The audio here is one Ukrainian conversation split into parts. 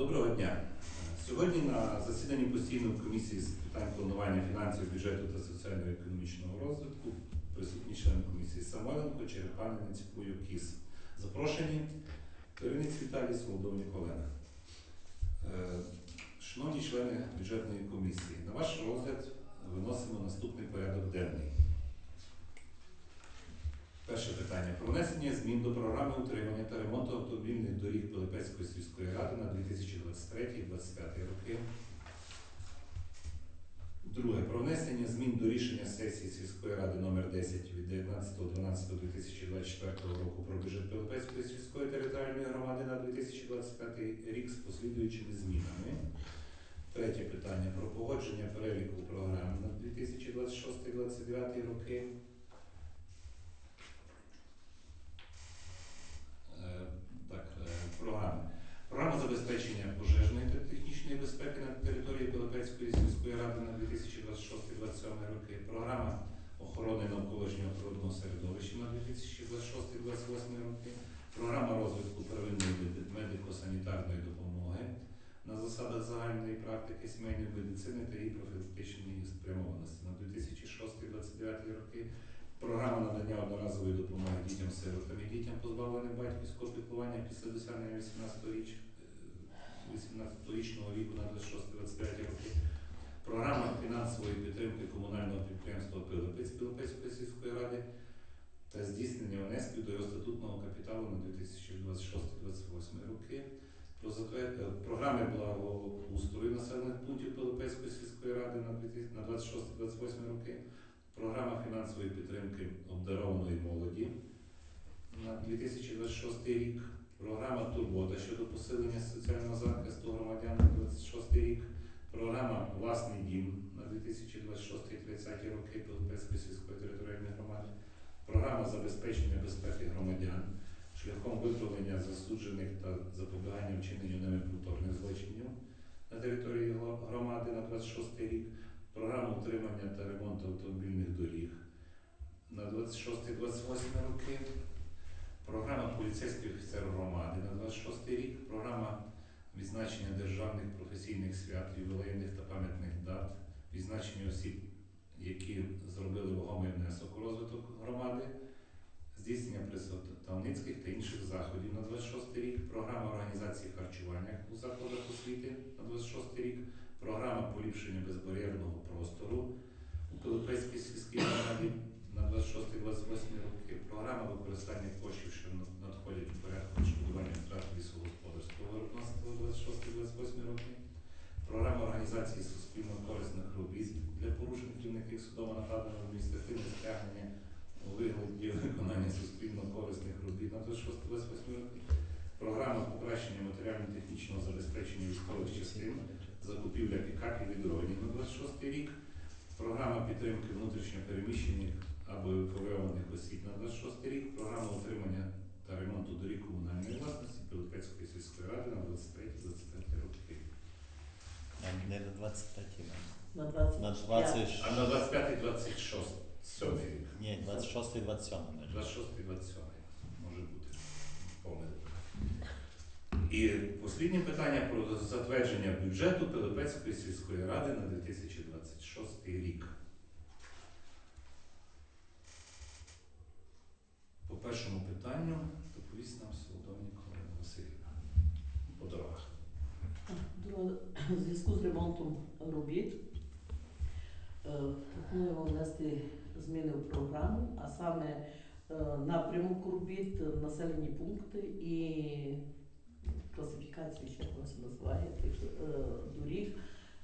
Доброго дня. Сьогодні на засіданні постійної комісії з питань планування фінансів, бюджету та соціально-економічного розвитку присутні члени комісії Самойленко, Черепанинець, Куюк, Кіс. Запрошені Киринець Віталій, Солодовник Олена. Е, Шановні члени бюджетної комісії, на ваш розгляд виносимо наступний порядок денний. Перше питання. Про внесення змін до програми утримання та ремонту автомобільних доріг Пилипецької сільської ради на 2023-2025 роки. Друге. Про внесення змін до рішення сесії сільської ради номер 10 від 19.12.2024 року про бюджет Пилипецької сільської територіальної громади на 2025 рік з послідуючими змінами. Третє питання про погодження переліку програм на 2026-2029 роки. Е, Так, е, програми. Програма забезпечення пожежної та технічної безпеки на території Пилипецької сільської ради на 2026-2027 роки. Програма охорони навколишнього природного середовища на 2026-2028 роки. Програма розвитку первинної медико-санітарної допомоги на засадах загальної практики сімейної медицини та її профілактичної спрямованості на 2006-2029 роки. Програма надання одноразової допомоги дітям сиротам і дітям, позбавленим батьківського піклування після досягнення 18 річ, е, 18-річного віку на 26-25 роки. Програма фінансової підтримки комунального підприємства Пилипець Пилипецької сільської ради та здійснення внесків до його статутного капіталу на 2026-2028 роки. Е, програми благоустрою населених пунктів Пилипецької сільської ради на 26-28 роки. Програма фінансової підтримки обдарованої молоді на 2026 рік. Програма Турбота щодо посилення соціального захисту громадян на 26 рік. Програма Власний дім на 2026-30 роки Пилипецької сільської територіальної громади. Програма забезпечення безпеки громадян шляхом виправлення засуджених та запобігання вчиненню ними повторних злочинів на території громади на 26 рік програму утримання та ремонту автомобільних доріг. На 26-28 роки, програма поліцейський офіцер громади. На 26 рік, програма відзначення державних професійних свят, ювілейних та пам'ятних дат, відзначення осіб, які зробили вагомий внесок у розвиток громади, здійснення представницьких та інших заходів. На 26 рік, програма організації харчування у закладах освіти. На 26 рік, програма поліпшення безбар'єрного простору у Пилипецькій сільській раді на 26-28 роки, програма використання коштів, що надходять у порядку відшкодування втрат лісогосподарського виробництва 26-28 роки, програма організації суспільно-корисних робіт для порушень керівників судово накладено адміністративне стягнення у вигляді виконання суспільно-корисних робіт на 26-28 роки, програма покращення матеріально-технічного забезпечення військових частин закупівля пікапів і дронів на 26 рік, програма підтримки внутрішньо переміщених або евакуйованих осіб на 26 рік, програма утримання та ремонту доріг комунальної власності Пилипецької сільської ради на 23-25 роки. Не на 23 На 20. на 20... А на 25-26 сьомий рік. Ні, 26 і 27 не 26 27 може бути помилка. І останнє питання про затвердження бюджету Пилипецької сільської ради на 2026 рік. По першому питанню доповість нам Солодовник Олена Васильівна. По дорогах. В зв'язку з ремонтом робіт е, пропонуємо внести зміни в програму, а саме е, напрямок робіт, населені пункти і класифікацію, ще це називає, тих е, доріг.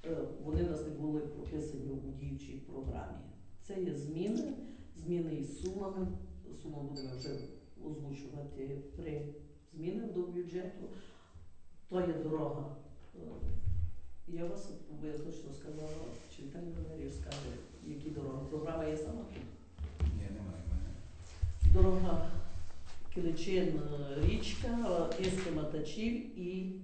Е, Вони в нас не були прописані у діючій програмі. Це є зміни, зміни із сумами. Суму будемо вже озвучувати при змінах до бюджету. То є дорога. е, Я вас я точно сказала, чи Віталій Валерійович скаже, які дороги. Програма є сама тут. Ні, немає в мене. Дорога Киличин, річка, Іски Матачів і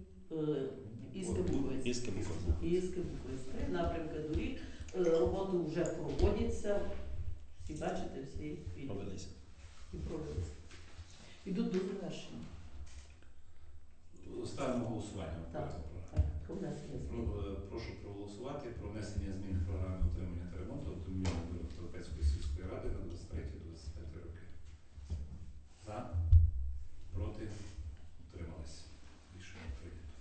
Іски Буковець. Іски Буковець. Три напрямки доріг. Е, Роботи вже проводяться. Всі бачите, всі. Провелися. і проводяться. Ідуть до завершення. Ставимо голосування. Так. Так. Про е, Прошу проголосувати про внесення змін в програму утримання та ремонту автомобільних дорог Пилипецької сільської ради на 23-25 роки. За? Проти? Утримались. Рішення прийнято.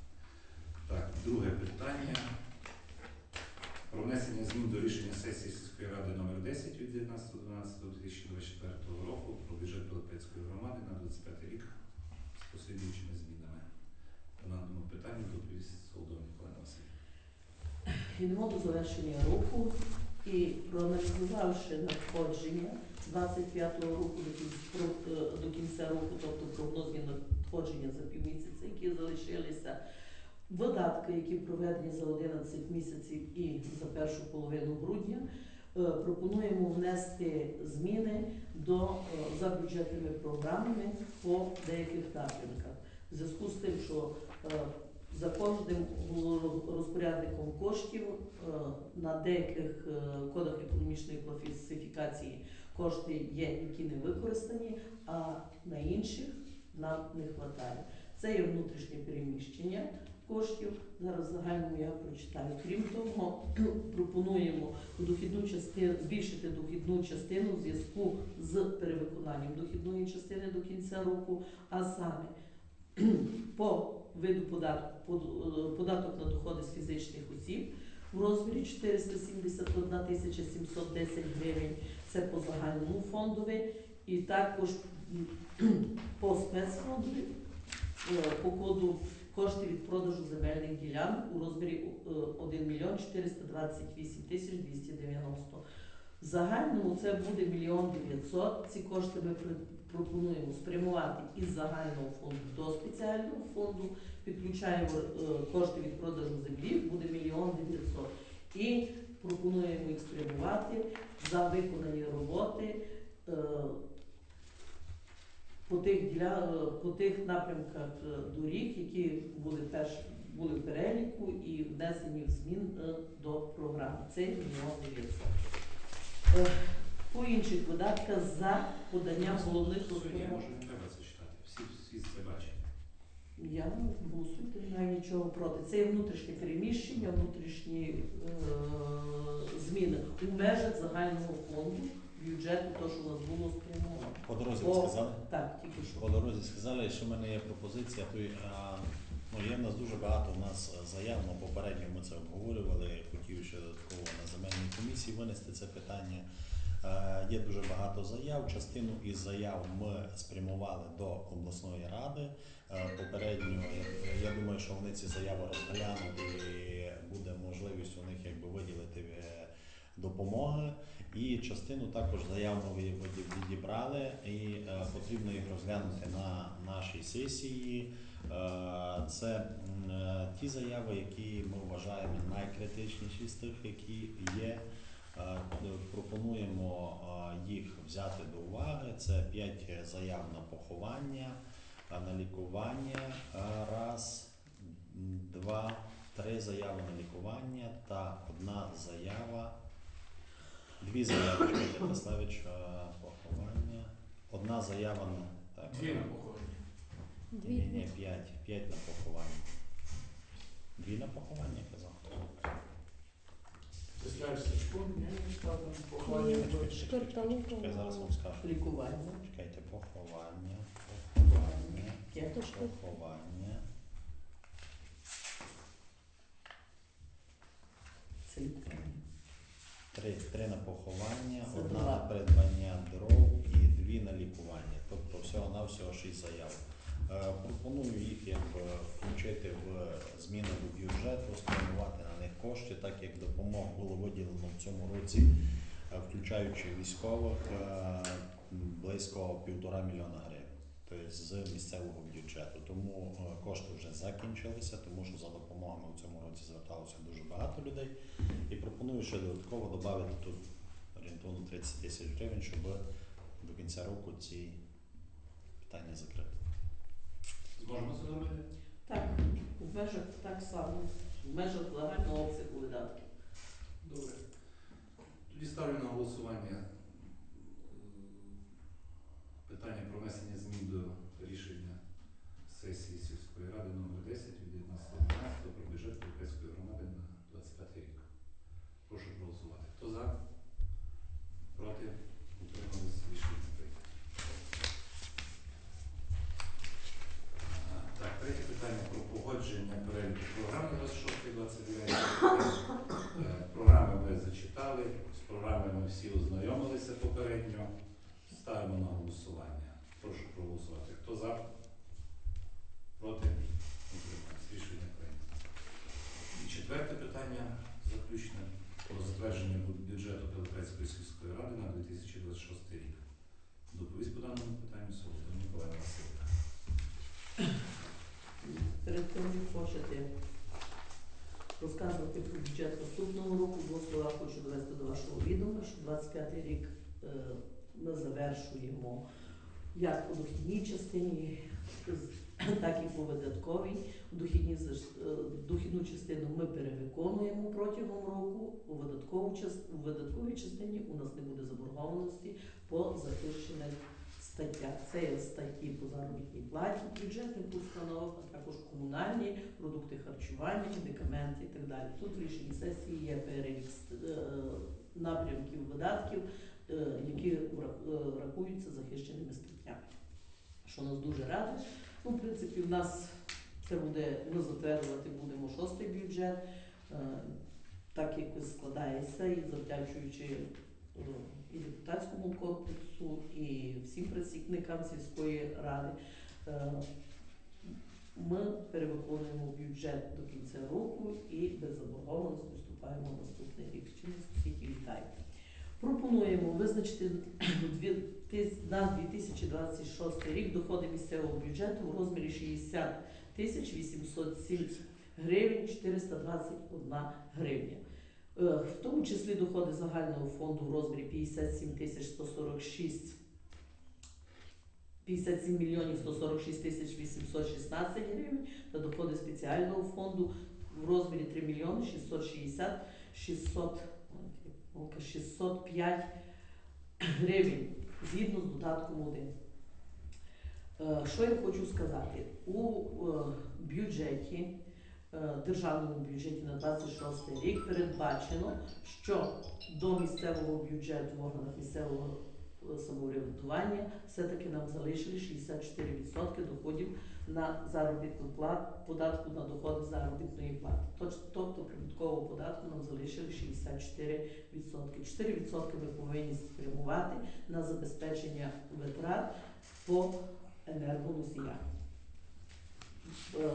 Так, друге питання. Про внесення змін до рішення сесії сільської ради номер 10 від 19.12.2024 року про бюджет Пилипецької громади на 25 рік послідуючими змінами. По даному питанню доповість Солодовник Олена Васильівна. Йдемо до завершення року і проаналізувавши надходження 25-го року до кінця, кінця року, тобто прогнозні надходження за півмісяця, які залишилися, видатки, які проведені за 11 місяців і за першу половину грудня, пропонуємо внести зміни до е, за бюджетними програмами по деяких напрямках. В зв'язку з тим, що е, за кожним розпорядником коштів е, на деяких е, кодах економічної класифікації кошти є, які не використані, а на інших нам не вистачає. Це є внутрішнє переміщення коштів. Зараз загальному я прочитаю. Крім того, пропонуємо дохідну частину збільшити дохідну частину в зв'язку з перевиконанням дохідної частини до кінця року, а саме по виду податку е, податок на доходи з фізичних осіб в розмірі 471 тисяча 710 гривень. Це по загальному фондові, і також по спецфондові е, по коду кошти від продажу земельних ділянок у розмірі е, 1 мільйон 428 тисяч 290. В загальному це буде мільйон 900. Ці кошти ми пропонуємо спрямувати із загального фонду до спеціального фонду. Підключаємо е, кошти від продажу землі, буде мільйон 900. І пропонуємо їх спрямувати за виконані роботи е, по тих, діля... е, по тих напрямках е, доріг, які були перш були в переліку і внесені в змін е, до програми. Це мільйон 900. Е, По інших видатках за поданням головних розпоряджень. не треба це читати. Всі, всі це бачать. Я голосуйте, не маю нічого проти. Це є внутрішнє переміщення, внутрішні е, зміни у межах загального фонду бюджету, то, що у нас було спрямовано. По дорозі ви сказали? Так, тільки що. По дорозі сказали, що в мене є пропозиція. То, й, а, ну, є в нас дуже багато у нас заяв, ну, попередньо ми це обговорювали. Хотів ще додатково на земельній комісії винести це питання. Е, Є дуже багато заяв. Частину із заяв ми спрямували до обласної ради. Е, Попередньо я, я думаю, що вони ці заяви розглянуть і буде можливість у них якби виділити е, допомоги. І частину також заяв відібрали, і е, потрібно їх розглянути на нашій сесії. Е, це е, ті заяви, які ми вважаємо найкритичніші з тих, які є. Е, пропонуємо е, їх взяти до уваги. Це 5 заяв на поховання, е, на лікування. Раз, два, три заяви на лікування та одна заява. Дві заяви чекайте, Таслевич, е, поховання. Одна заява на так, Дві на похованні. ні, ні, п'ять. П'ять на поховання. Дві на поховання казав. Ти скажеш Сачко, ні, там поховання. Було. чекай, зараз вам скажу. Лікування. Чекайте, поховання, поховання, поховання. Це лікування. Три, три на поховання, Це одна два. на придбання дров і дві на лікування. Тобто всього на всього шість заяв. Е, Пропоную їх якби включити в зміни до бюджету, спрямувати на них кошти, так як допомог було виділено в цьому році, е, включаючи військових, е, близько півтора мільйона гривень. Тобто з місцевого бюджету. Тому е, кошти вже закінчилися, тому що за допомогами в цьому році зверталося дуже багато людей. І пропоную ще додатково додати тут орієнтовно 30 тисяч гривень, щоб до кінця року ці питання закрити. Зможемо це зробити? Так, в межах так само, в межах загального обсягу видатків. Добре. Тоді ставлю на голосування е, питання про внесення змін до рішення сесії сільської ради номер 10 від 19.12 про бюджет проголосували. З програмою ми всі ознайомилися попередньо. Ставимо на голосування. Прошу проголосувати. Хто за? Проти? Утримались. Рішення прийнято. І четверте питання заключне про затвердження бюджету Пилипецької сільської ради на 2026 рік. Доповість по даному питанню Солодова Миколаївна Васильівна. Перед тим, як почати розказувати про бюджет наступного року, двох слова хочу довести до вашого відома, що 25 рік е, ми завершуємо як по дохідній частині, так і по видатковій. Е, дохідну частину ми перевиконуємо протягом року. У, у видатковій частині у нас не буде заборгованості по захищених статтях. Це є статті по заробітній платі бюджетних установ, а також комунальні, продукти харчування, медикаменти і так далі. Тут в рішенні сесії є перелік е, напрямків видатків, які е, рахуються захищеними статтями. Що нас дуже радить. Ну, в принципі, в нас це буде, ми затверджувати будемо шостий бюджет, е, так як складається і завдячуючи е, і депутатському корпусу, і всім працівникам сільської ради. е, Ми перевиконуємо бюджет до кінця року і без заборгованості вступаємо в наступний рік. Чим всіх вітаю. Пропонуємо визначити на 2026 рік доходи місцевого бюджету в розмірі 60 тисяч 807 гривень 421 гривня. Е, В тому числі доходи загального фонду в розмірі 57 тисяч 146 57 мільйонів 146 тисяч 816 гривень та доходи спеціального фонду в розмірі 3 мільйони 660 600, ой, помилка, 605 гривень згідно з додатком 1. Е, Що я хочу сказати? У е, бюджеті, е, державному бюджеті на 26 рік передбачено, що до місцевого бюджету в органах місцевого самоврядування все-таки нам залишили 64% доходів на заробітну плату, податку на доходи заробітної плати. Тобто прибуткового податку нам залишили 64%. 4% ми повинні спрямувати на забезпечення витрат по енергоносіях. Е,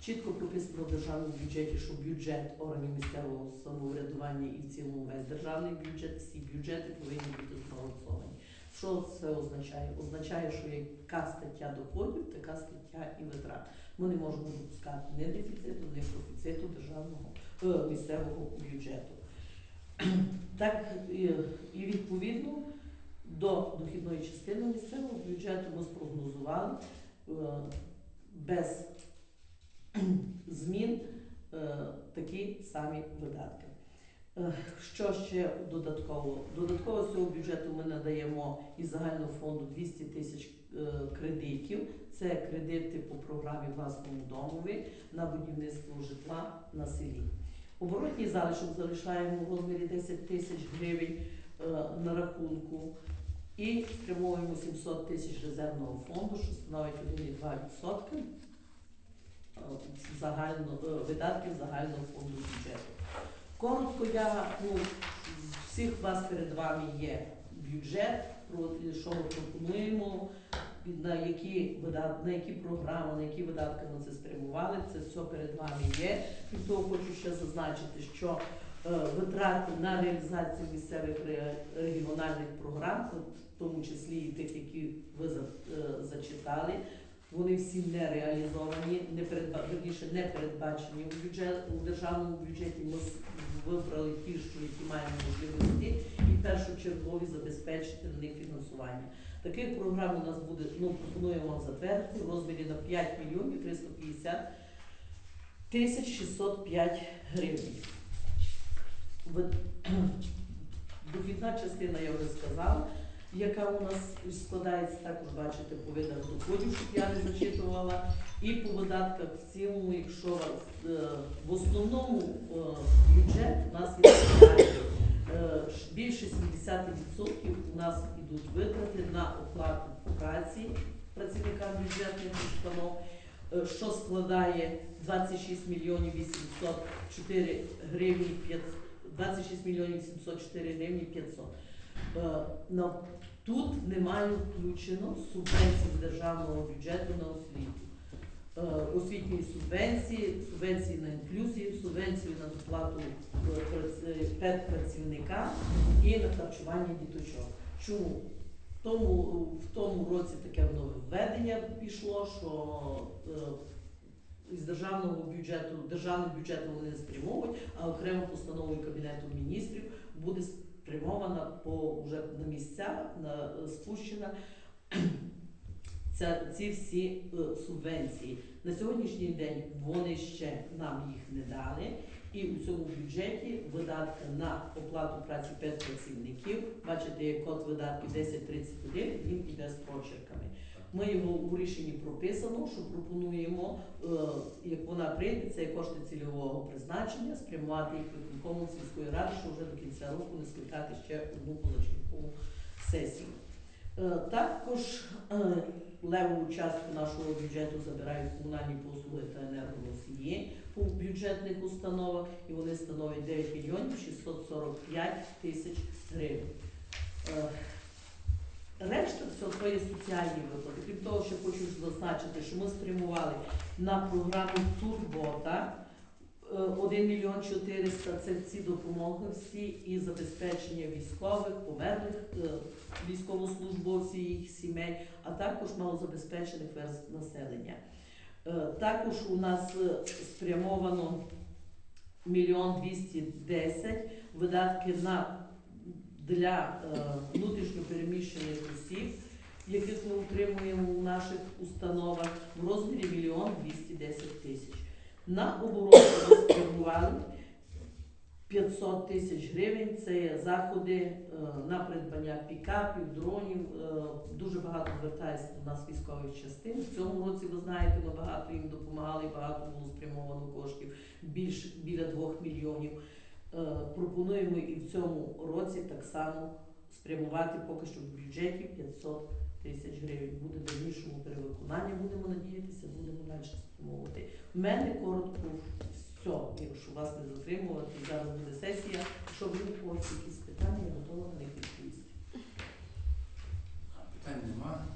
Чітко прописано в державному бюджеті, що бюджет органів місцевого самоврядування і в цілому весь державний бюджет, всі бюджети повинні бути збалансовані. Що це означає? Означає, що яка стаття доходів, така стаття і витрат. Ми не можемо допускати ні дефіциту, ні профіциту державного е, місцевого бюджету. Так і, відповідно до дохідної частини місцевого бюджету ми спрогнозували е, без змін е, такі самі видатки. Е, Що ще додатково? Додатково з цього бюджету ми надаємо із загального фонду 200 тисяч е, кредитів. Це кредити по програмі власному домові на будівництво житла на селі. Оборотній залишок залишаємо в розмірі 10 тисяч гривень е, на рахунку і спрямовуємо 700 тисяч резервного фонду, що становить 1,2% е, загально, видатків загального фонду бюджету. Коротко я ну, всіх вас перед вами є бюджет, що ми пропонуємо, на які видат, на які програми, на які видатки ми це спрямували. Це все перед вами є. Крім того, хочу ще зазначити, що е, витрати на реалізацію місцевих регіональних програм, в тому числі і тих, які ви е, зачитали, вони всі не реалізовані, не передба... верніше, не передбачені у бюджет у державному бюджеті. Ми вибрали ті, що які маємо можливості, і першочергові забезпечити на них фінансування. Таких програм у нас буде, ну пропонуємо затвердити в розмірі на 5 мільйонів 350 тисяч 605 гривень. Дохідна частина, я вже сказала, яка у нас складається, також бачите, по видах доходів, щоб я не зачитувала, і по видатках в цілому, якщо е, в основному е, бюджет у нас відповідає е, більше 70% у нас йдуть витрати на оплату праці працівникам бюджетних установ, що складає 26 мільйонів 804 гривні 5 26 мільйонів 704 гривні 500. Е, на- Тут немає включено субвенцій з державного бюджету на освіту. Е, Освітньої субвенції, субвенції на інклюзію, субвенцію на доплату е, педпрацівника і на харчування діточок. Чому? Тому, в тому році таке воно введення пішло, що е, із державного бюджету, державним бюджетом вони не спрямовують, а окремо постановою Кабінету міністрів буде спрямована по вже на місця, на е, спущена ця, ці всі е, субвенції. На сьогоднішній день вони ще нам їх не дали. І у цьому бюджеті видатки на оплату праці педпрацівників, бачите, як код видатків 1031, він іде з прочерками. Ми його у рішенні прописано, що пропонуємо, е, прийде, це кошти цільового призначення, спрямувати їх виконкому сільської ради, що вже до кінця року не скликати ще одну позачергову сесію. Е, Також е, левову частку нашого бюджету забирають комунальні послуги та енергоносії по бюджетних установах, і вони становлять 9 мільйонів 645 тисяч гривень. Е, Решта все то є соціальні виплати. Крім того, ще хочу зазначити, що ми спрямували на програму Турбота е, 1 мільйон 400 – це ці допомоги всі і забезпечення військових, померлих е, військовослужбовців їх сімей, а також малозабезпечених верств населення. Е, Також у нас е, спрямовано мільйон 210 видатки на для е, внутрішньопереміщених осіб, яких ми утримуємо у наших установах, в розмірі мільйон 210 тисяч. На оборону ми спрямували 500 тисяч гривень. Це є заходи е, на придбання пікапів, дронів. Е, дуже багато звертається до нас військових частин. В цьому році, ви знаєте, ми багато їм допомагали, багато було спрямовано коштів, більш біля 2 мільйонів. Е, Пропонуємо і в цьому році так само спрямувати поки що в бюджеті 500 тисяч гривень. Буде дальнішому перевиконання, будемо надіятися, будемо далі спрямовувати. В мене коротко все, якщо вас не затримувати, зараз буде сесія. Якщо у когось якісь питання, я готова на них відповісти. Питань нема.